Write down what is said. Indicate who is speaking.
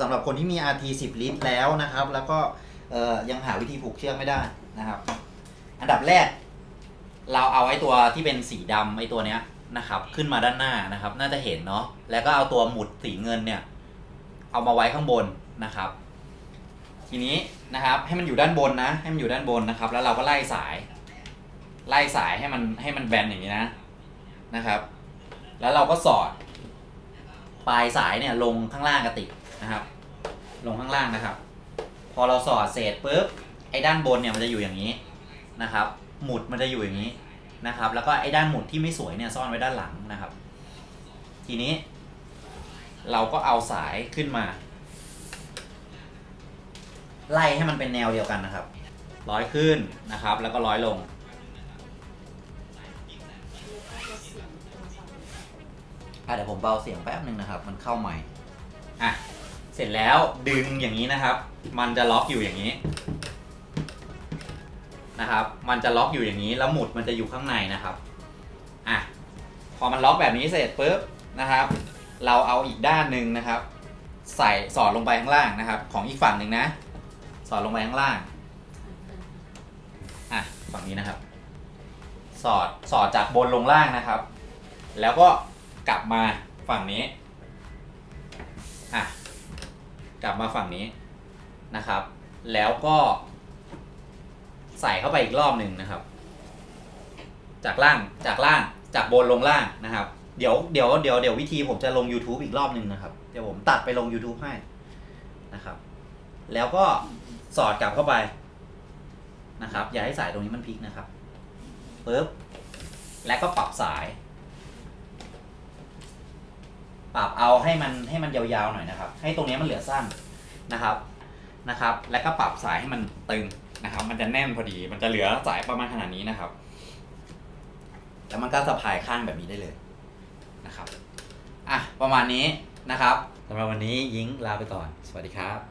Speaker 1: สำหรับคนที่มี RT 10 ลิตรแล้วนะครับ แล้วก็ยังหาวิธีผูกเชือกไม่ได้นะครับ อันดับแรก เราเอาไอ้ตัวที่เป็นสีดำไอ้ตัวเนี้ยนะครับ ขึ้นมาด้านหน้านะครับ น่าจะเห็นเนาะแล้วก็เอาตัวหมุดสีเงินเนี่ย เอามาไว้ข้างบนนะครับ ทีนี้นะครับ ให้มันอยู่ด้านบนนะ ให้มันอยู่ด้านบนนะครับ แล้วเราก็ไล่สาย ไล่สายให้มันให้มันแบนอย่างนี้นะนะครับ แล้วเราก็สอด ปลายสายเนี่ยลงข้างล่างกระติกนะครับ ลงข้างล่างนะครับ พอเราสอดเสร็จปุ๊บไอ้ด้านบนเนี่ยมันจะอยู่อย่างนี้นะครับ หมุดมันจะอยู่อย่างนี้นะครับ แล้วก็ไอ้ด้านหมุดที่ไม่สวยเนี่ยซ่อนไว้ด้านหลังนะครับ ทีนี้ เราก็เอาสายขึ้นมา ไล่ให้มันเป็นแนวเดียวกันนะครับ ร้อยขึ้นนะครับ แล้วก็ร้อยลง อะเดี๋ยวผมเบาเสียงแป๊บหนึ่งนะครับ มันเข้าใหม่อะเสร็จแล้วดึงอย่างนี้นะครับ มันจะล็อกอยู่อย่างนี้นะครับ มันจะล็อกอยู่อย่างนี้แล้วหมุดมันจะอยู่ข้างในนะครับอะพอมันล็อกแบบนี้เสร็จปุ๊บนะครับ เราเอาอีกด้านหนึ่งนะครับ ใส่สอดลงไปข้างล่างนะครับ ของอีกฝั่งหนึ่งนะ สอดลงไปข้างล่างอะฝั่งนี้นะครับ สอดสอดจากบนลงล่างนะครับ แล้วก็ กลับมาฝั่งนี้อะกลับมาฝั่งนี้นะครับ แล้วก็ ใส่เข้าไปอีกรอบหนึ่งนะครับ จากล่างจากล่างจากบนลงล่างนะครับ เดี๋ยวเดี๋ยวเดี๋ยวเดี๋ยววิธีผมจะลง YouTube อีกรอบหนึ่งนะครับ เดี๋ยวผมตัดไปลง YouTube ให้นะครับ แล้วก็สอดกลับเข้าไปนะครับ อย่าให้สายตรงนี้มันพลิกนะครับปึ๊บแล้วก็ปรับสาย ปรับเอาให้มันให้มันยาวๆหน่อยนะครับ ให้ตรงนี้มันเหลือสั้นนะครับนะครับ แล้วก็ปรับสายให้มันตึงนะครับ มันจะแน่นพอดี มันจะเหลือสายประมาณขนาดนี้นะครับ แล้วมันก็สะพายข้างแบบนี้ได้เลยนะครับอะประมาณนี้นะครับสำหรับวันนี้ยิงลาไปก่อน สวัสดีครับ